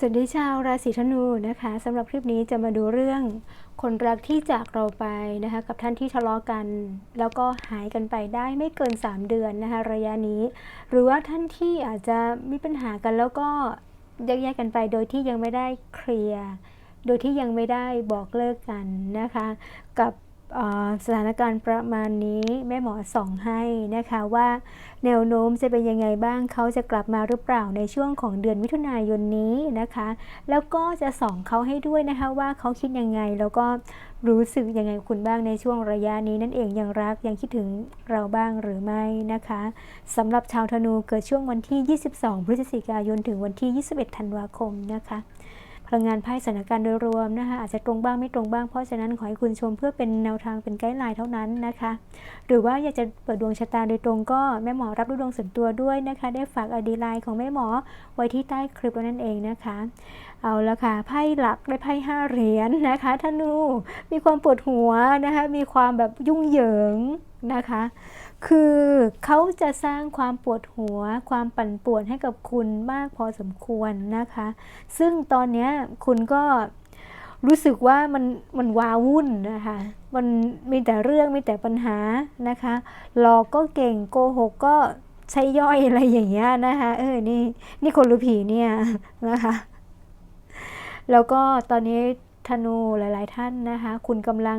สวัสดีชาวราศีธนูนะคะสำหรับคลิปนี้จะมาดูเรื่องคนรักที่จากเราไปนะคะกับท่านที่ทะเลาะกัน แล้วก็หายกันไปได้ไม่เกิน 3 เดือนนะคะระยะนี้ หรือว่าท่านที่อาจจะมีปัญหากันแล้วก็แยกกันไปโดยที่ยังไม่ได้เคลียร์โดยที่ยังไม่ได้บอกเลิกกันนะคะ กับ สถานการณ์ประมาณนี้แม่หมอส่องให้นะคะว่าแนวโน้มจะเป็นยังไงบ้างเขาจะกลับมาหรือเปล่าในช่วงของเดือนมิถุนายนนี้นะคะ แล้วก็จะส่องเขาให้ด้วยนะคะว่าเขาคิดยังไงแล้วก็รู้สึกยังไงคุณบ้างในช่วงระยะนี้นั่นเองยังรักยังคิดถึงเราบ้างหรือไม่นะคะสำหรับชาวธนูเกิดช่วงวันที่ 22 พฤศจิกายนถึงวันที่ 21 ธันวาคมนะคะ พลังงานไพ่สถานการณ์โดยรวมนะคะอาจจะตรงบ้างไม่ตรงบ้างเพราะฉะนั้นขอให้คุณชมเพื่อเป็นแนวทางเป็นไกด์ไลน์เท่านั้นนะคะ หรือว่าอยากจะเปิดดวงชะตาโดยตรงก็แม่หมอรับดูดวงส่วนตัวด้วยนะคะ ได้ฝากอดีไลน์ของแม่หมอไว้ที่ใต้คลิปนั่นเองนะคะ เอาละค่ะไพ่หลักได้ไพ่ห้าเหรียญนะคะธนูมีความปวดหัวนะคะมีความแบบยุ่งเหยิงนะคะ คือเขาจะสร้างความปวดหัว ความปั่นป่วนให้กับคุณมากพอสมควรนะคะ ซึ่งตอนนี้คุณก็รู้สึกว่ามันมันวาวุ่นนะคะ มันมีแต่เรื่องมีแต่ปัญหานะคะหลอกก็เก่งโกหกก็ใช้ย่อยอะไรอย่างเงี้ยนะคะ เออนี่นี่คนรือผีเนี่ยนะคะ แล้วก็ตอนนี้ธนูหลาย ๆ ท่านนะคะ คุณกำลัง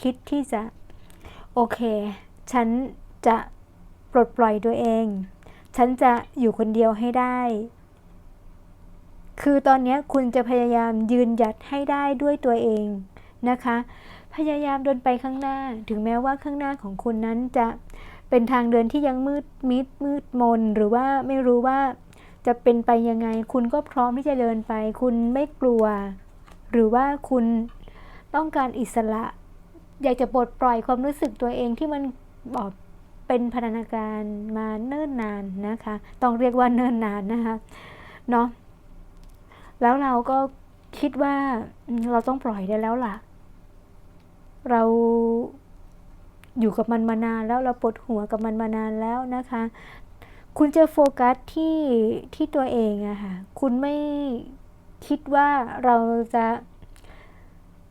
คิดที่จะ โอเค ฉัน จะปลดปล่อยตัวเอง ฉันจะอยู่คนเดียวให้ได้ คือตอนนี้คุณจะพยายามยืนหยัดให้ได้ด้วยตัวเองนะคะ พยายามเดินไปข้างหน้า ถึงแม้ว่าข้างหน้าของคุณนั้นจะเป็นทางเดินที่ยังมืดมิดมืดมน หรือว่าไม่รู้ว่าจะเป็นไปยังไง คุณก็พร้อมที่จะเดินไป คุณไม่กลัว หรือว่าคุณต้องการอิสระ อยากจะปลดปล่อยความรู้สึกตัวเองที่มันบอก เป็นพันธนาการมาเนิ่นนานนะคะ ต้องเรียกว่าเนิ่นนานนะคะเนาะแล้วเราก็คิดว่าเราต้องปล่อยได้แล้วล่ะ เราอยู่กับมันมานานแล้วเราปวดหัวกับมันมานานแล้วนะคะ คุณจะโฟกัสที่ที่ตัวเองอะค่ะ คุณไม่คิดว่าเราจะ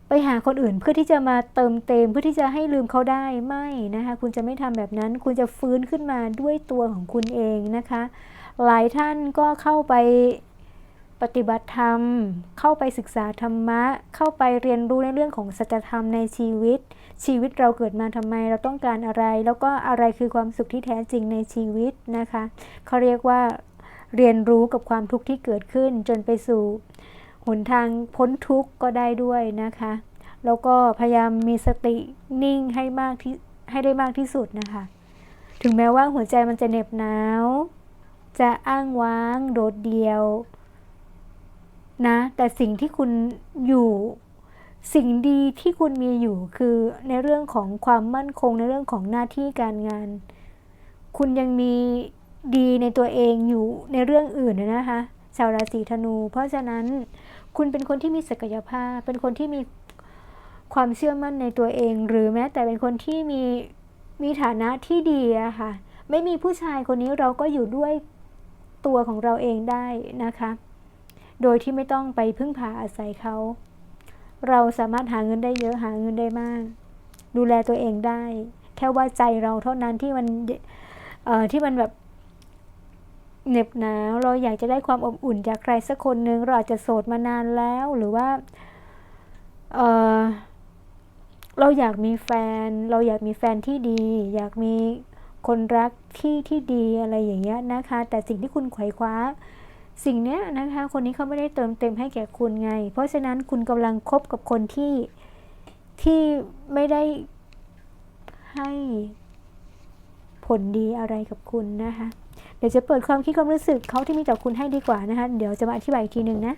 ไปหาคนอื่นเพื่อที่จะมาเติมเต็มเพื่อที่จะให้ลืมเขาได้ไม่นะคะคุณจะไม่ทำแบบนั้น คุณจะฟื้นขึ้นมาด้วยตัวของคุณเองนะคะ หลายท่านก็เข้าไปปฏิบัติธรรม เข้าไปศึกษาธรรมะ เข้าไปเรียนรู้ในเรื่องของสัจธรรมในชีวิต ชีวิตเราเกิดมาทำไมเราต้องการอะไร แล้วก็อะไรคือความสุขที่แท้จริงในชีวิตนะคะเขาเรียกว่าเรียนรู้กับความทุกข์ที่เกิดขึ้นจนไปสู่ หนทางพ้นทุกข์ก็ได้ด้วยนะคะ แล้วก็พยายามมีสตินิ่งให้มากที่ให้ได้มากที่สุดนะคะ ถึงแม้ว่าหัวใจมันจะเหน็บหนาว จะอ้างว้างโดดเดี่ยวนะแต่สิ่งที่คุณอยู่สิ่งดีที่คุณมีอยู่คือในเรื่องของความมั่นคงในเรื่องของหน้าที่การงาน คุณยังมีดีในตัวเองอยู่ในเรื่องอื่นนะคะ ชาวราศีธนู เพราะฉะนั้น คุณเป็นคนที่มีศักยภาพ เป็นคนที่มีความเชื่อมั่นในตัวเอง หรือแม้แต่เป็นคนที่มีมีฐานะที่ดีอะค่ะ ไม่มีผู้ชายคนนี้เราก็อยู่ด้วยตัวของเราเองได้นะคะ โดยที่ไม่ต้องไปพึ่งพาอาศัยเขา เราสามารถหาเงินได้เยอะหาเงินได้มาก ดูแลตัวเองได้ แค่ว่าใจเราเท่านั้นที่มันเอ่อที่มันแบบ เหน็บหนาว เราอยากจะได้ความอบอุ่นจากใครสักคนหนึ่งเราอาจจะโสดมานานแล้วหรือว่าเออเราอยากมีแฟน เราอยากมีแฟนที่ดี อยากมีคนรักที่ที่ดีอะไรอย่างเงี้ยนะคะ แต่สิ่งที่คุณไขว่คว้า สิ่งเนี้ยนะคะ คนนี้เขาไม่ได้เติมเต็มให้แก่คุณไง เพราะฉะนั้นคุณกำลังคบกับคนที่ที่ไม่ได้ให้ผลดีอะไรกับคุณนะคะ เดี๋ยวจะเปิดความคิดความรู้สึกเขาที่มีต่อคุณให้ดีกว่านะคะ เดี๋ยวจะมาอธิบายอีกทีหนึ่งนะ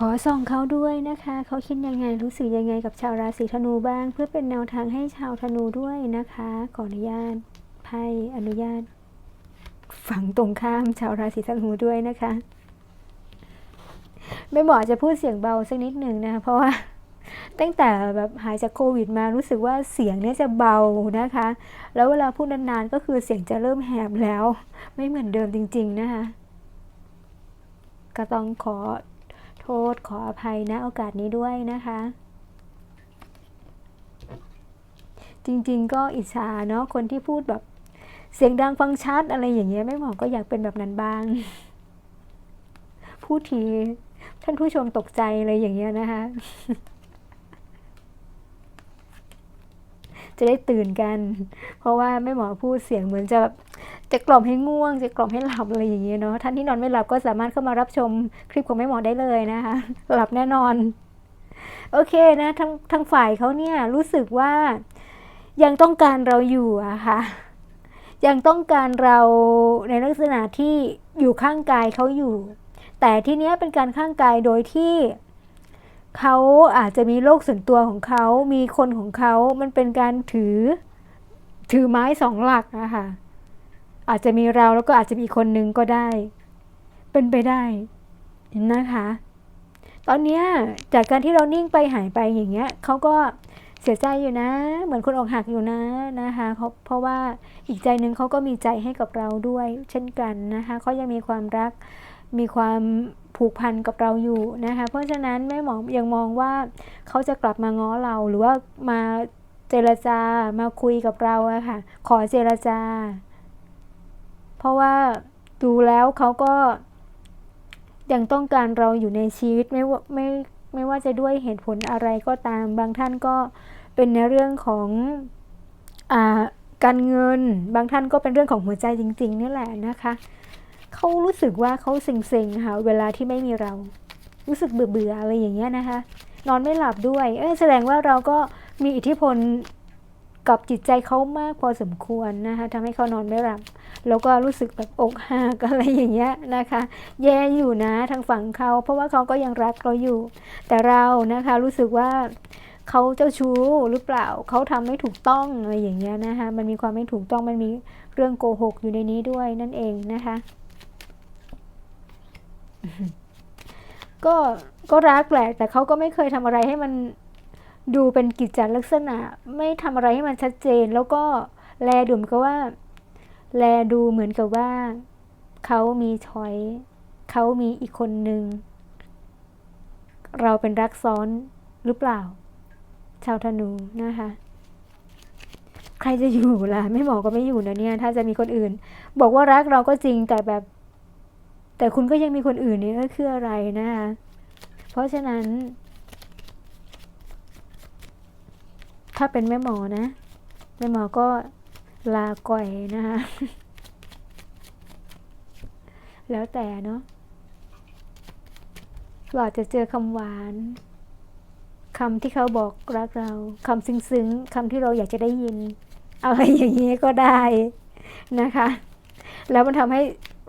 ขอส่องเขาด้วยนะคะ เขาคิดยังไงรู้สึกยังไงกับชาวราศีธนูบ้าง เพื่อเป็นแนวทางให้ชาวธนูด้วยนะคะ ขออนุญาตไพ่อนุญาต ฝั่งตรงข้ามชาวราศีธนูด้วยนะคะไม่เหมาะจะพูดเสียงเบาสักนิดหนึ่งนะคะเพราะว่าตั้งแต่แบบหายจากโควิดมารู้สึกว่าเสียงเนี่ยจะเบานะคะ แล้วเวลาพูดนานๆก็คือเสียงจะเริ่มแหบแล้ว ไม่เหมือนเดิมจริง ๆ นะคะ ก็ต้องขอ โทษขออภัยนะโอกาสนี้ด้วยนะคะ จริงๆก็อิจฉาเนาะคนที่พูดแบบเสียงดังฟังชัดอะไรอย่างเงี้ยไม่หมอก็อยากเป็นแบบนั้นบ้าง พูดทีท่านผู้ชมตกใจอะไรอย่างเงี้ยนะคะ จะได้ตื่นกัน เพราะว่าแม่หมอพูดเสียงเหมือนจะแบบ จะกล่อมให้ง่วง จะกล่อมให้หลับอะไรอย่างเงี้ยเนาะท่านที่นอนไม่หลับก็สามารถเข้ามารับชมคลิปของแม่หมอได้เลยนะคะ หลับแน่นอน โอเคนะทางทางฝ่ายเขาเนี่ยรู้สึกว่ายังต้องการเราอยู่อะค่ะ ยังต้องการเราในลักษณะที่อยู่ข้างกายเขาอยู่ แต่ที่เนี้ยเป็นการข้างกายโดยที่เขาอาจจะมีโลกส่วนตัวของเขา มีคนของเขา มันเป็นการถือ ถือไม้สองหลักอะค่ะ อาจจะมีเราแล้วก็อาจจะมีคนนึงก็ได้ เป็นไปได้นะคะ ตอนนี้จากการที่เรานิ่งไปหายไปอย่างเงี้ยเขาก็เสียใจอยู่นะ เหมือนคนอกหักอยู่นะนะคะเขาเพราะว่าอีกใจนึงเขาก็มีใจให้กับเราด้วย เช่นกันนะคะเขายังมีความรักมีความผูกพันกับเราอยู่นะคะ เพราะฉะนั้นแม่หมอยังมองว่าเขาจะกลับมาง้อเราหรือว่ามาเจรจามาคุยกับเราอะค่ะ ขอเจรจา เพราะว่าดูแล้วเขาก็ยังต้องการเราอยู่ในชีวิตไม่ว่าไม่ไม่ว่าจะด้วยเหตุผลอะไรก็ตาม บางท่านก็เป็นในเรื่องของอาการเงิน บางท่านก็เป็นเรื่องของหัวใจจริง ๆ นี่แหละนะคะเขารู้สึกว่าเขาเซ็งๆค่ะเวลาที่ไม่มีเรา รู้สึกเบื่อๆอะไรอย่างเงี้ยนะคะ นอนไม่หลับด้วย เอ้ยแสดงว่าเราก็มีอิทธิพลกับจิตใจเขามากพอสมควรนะคะทำให้เขานอนไม่หลับ แล้วก็รู้สึกแบบอกหักอะไรอย่างเงี้ยนะคะ แย่อยู่นะทางฝั่งเขา เพราะว่าเขาก็ยังรักเราอยู่ แต่เรานะคะรู้สึกว่าเขาเจ้าชู้หรือเปล่าเขาทำไม่ถูกต้องอะไรอย่างเงี้ยนะคะมันมีความไม่ถูกต้องมันมีเรื่องโกหกอยู่ในนี้ด้วยนั่นเองนะคะก็ก็รักแหละแต่เขาก็ไม่เคยทำอะไรให้มันดูเป็นกิจจลักษณะ ไม่ทำอะไรให้มันชัดเจน แล้วก็แลดูเหมือนกับว่า แลดูเหมือนกับว่า เขามีชอย เขามีอีกคนหนึ่ง เราเป็นรักซ้อนหรือเปล่า ชาวธนูนะคะ ใครจะอยู่ล่ะ ไม่บอกก็ไม่อยู่นะเนี่ย ถ้าจะมีคนอื่น บอกว่ารักเราก็จริงแต่แบบ แต่คุณก็ยังมีคนอื่นนี่ก็คืออะไรนะคะเพราะฉะนั้น ถ้าเป็นแม่หมอนะแม่หมอก็ ลาก่อยนะคะแล้วแต่เนาะเราอาจะเจอคำหวานคำที่เขาบอกรักเราคำซึ้งๆคำที่เราอยากจะได้ยิน อะไรอย่างนี้ก็ได้นะคะ แล้วมันทำให้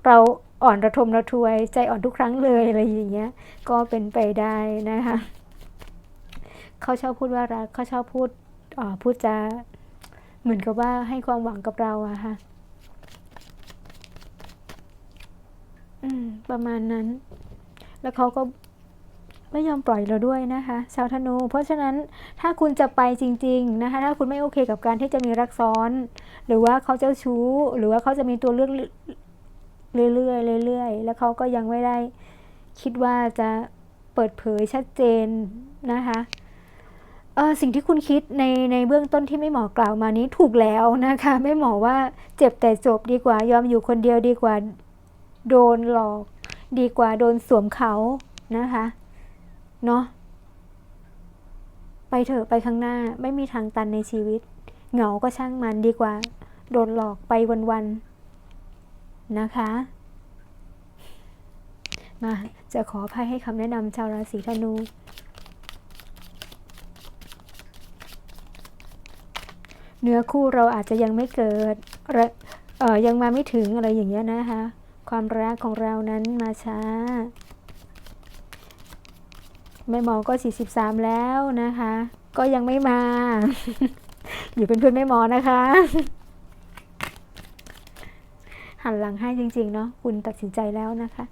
เราอ่อนระทมระทวย ใจอ่อนทุกครั้งเลยอะไรอย่างเงี้ย ก็เป็นไปได้นะคะ เขาชอบพูดว่ารักเขาชอบพูดอ่อพูดจา เหมือนกับว่าให้ความหวังกับเราอะค่ะอืม ประมาณนั้น แล้วเขาก็ไม่ยอมปล่อยเราด้วยนะคะชาวธนู เพราะฉะนั้นถ้าคุณจะไปจริง ๆ นะคะ ถ้าคุณไม่โอเคกับการที่จะมีรักซ้อน หรือว่าเขาเจ้าชู้ หรือว่าเขาจะมีตัวเลือกเรื่อยๆเรื่อยๆแล้วเขาก็ยังไม่ได้คิดว่าจะเปิดเผยชัดเจนนะคะ สิ่งที่คุณคิดในในเบื้องต้นที่ไม่หมอกล่าวมานี้ถูกแล้วนะคะ ไม่หมอว่าเจ็บแต่จบดีกว่า ยอมอยู่คนเดียวดีกว่าโดนหลอก ดีกว่าโดนสวมเขานะคะเนาะไปเถอะไปข้างหน้าไม่มีทางตันในชีวิต เหงาก็ช่างมันดีกว่า โดนหลอกไปวันๆนะคะ มาจะขออภัยให้คำแนะนำชาวราศีธนู เนื้อคู่เราอาจจะยังไม่เกิดเออยังมาไม่ถึงอะไรอย่างเงี้ยนะคะ ความรักของเรานั้นมาช้าแม่หมอก็ 43 แล้วนะคะ ก็ยังไม่มา อยู่เป็นเพื่อนแม่หมอนะคะ หันหลังให้จริง ๆ เนาะคุณตัดสินใจแล้วนะคะ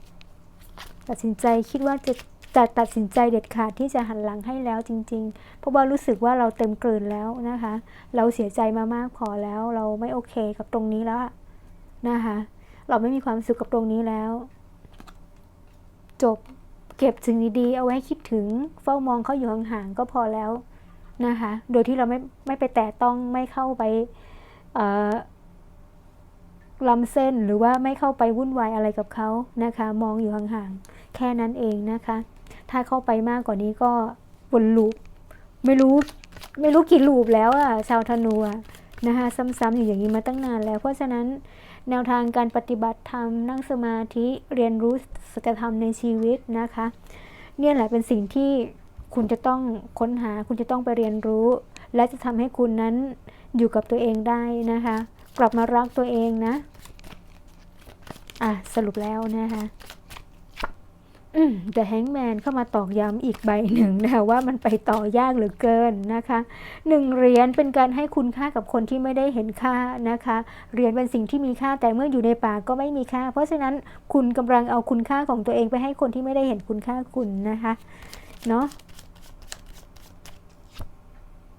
ตัดสินใจคิดว่าจะ จะตัดสินใจเด็ดขาดที่จะหันหลังให้แล้วจริง ๆ เพราะว่ารู้สึกว่าเราเต็มเกินแล้วนะคะ เราเสียใจมามากพอแล้ว เราไม่โอเคกับตรงนี้แล้วนะคะ เราไม่มีความสุขกับตรงนี้แล้ว จบเก็บสิ่งดีๆเอาไว้คิดถึงเฝ้ามองเขาอยู่ห่างๆก็พอแล้วนะคะ โดยที่เราไม่ไม่ไปแตะต้องไม่เข้าไปลำเส้นหรือว่าไม่เข้าไปวุ่นวายอะไรกับเขานะคะ มองอยู่ห่างๆ แค่นั้นเองนะคะ ถ้าเข้าไปมากกว่านี้ก็วนลูป ไม่รู้ไม่รู้กี่ลูปแล้วอะชาวธนูอะนะคะซ้ำๆอยู่อย่างนี้มาตั้งนานแล้ว เพราะฉะนั้นแนวทางการปฏิบัติธรรมนั่งสมาธิเรียนรู้สัจธรรมในชีวิตนะคะ เนี่ยแหละเป็นสิ่งที่คุณจะต้องค้นหาคุณจะต้องไปเรียนรู้ และจะทำให้คุณนั้นอยู่กับตัวเองได้นะคะ กลับมารักตัวเองนะ อะ สรุปแล้วนะคะ แต่แฮงแมนเข้ามาตอกย้ำอีกใบหนึ่งนะคะว่ามันไปต่อยากเหลือเกินนะคะหนึ่งเหรียญเป็นการให้คุณค่ากับคนที่ไม่ได้เห็นค่านะคะเหรียญเป็นสิ่งที่มีค่าแต่เมื่ออยู่ในป่าก็ไม่มีค่า เพราะฉะนั้นคุณกำลังเอาคุณค่าของตัวเองไปให้คนที่ไม่ได้เห็นคุณค่าคุณนะคะเนาะ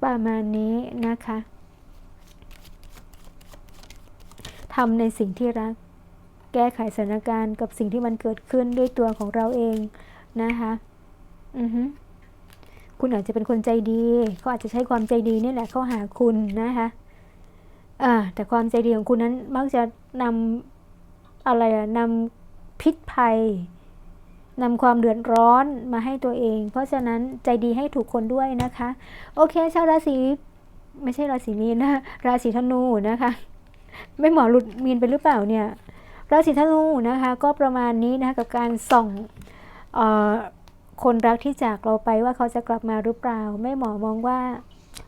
ประมาณนี้นะคะทำในสิ่งที่รัก แก้ไขสถานการณ์กับสิ่งที่มันเกิดขึ้นด้วยตัวของเราเองนะคะอือฮึคุณอาจจะเป็นคนใจดีเขาอาจจะใช้ความใจดีนี่แหละเข้าหาคุณนะคะอ่าแต่ความใจดีของคุณนั้นมักจะนำอะไรอะนำพิษภัยนำความเดือดร้อนมาให้ตัวเอง เพราะฉะนั้นใจดีให้ถูกคนด้วยนะคะ โอเค ชาวราศีไม่ใช่ราศีมีนนะ ราศีธนูนะคะ ไม่หมอหลุดมีนไปหรือเปล่าเนี่ย ราศีธนูนะคะก็ประมาณนี้นะคะกับการส่องออคนรักที่จากเราไปว่าเขาจะกลับมาหรือเปล่าแม่หมอมองว่า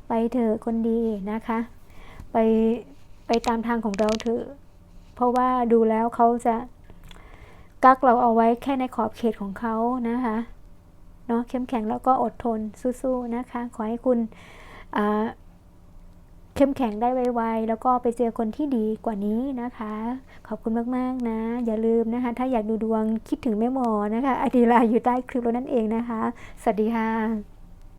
ไปเถอะคนดีนะคะ ไปไปตามทางของเราเถอะเพราะว่าดูแล้วเขาจะกักเราเอาไว้แค่ในขอบเขตของเขานะคะเนาะเข้มแข็งแล้วก็อดทนสู้ๆนะคะ ขอให้คุณ เข้มแข็งได้ไวๆ แล้วก็ไปเจอคนที่ดีกว่านี้นะคะ ขอบคุณมากๆนะ อย่าลืมนะคะ ถ้าอยากดูดวงคิดถึงแม่หมอนะคะอดีลาอยู่ใต้คลิปแล้วนั่นเองนะคะ สวัสดีค่ะ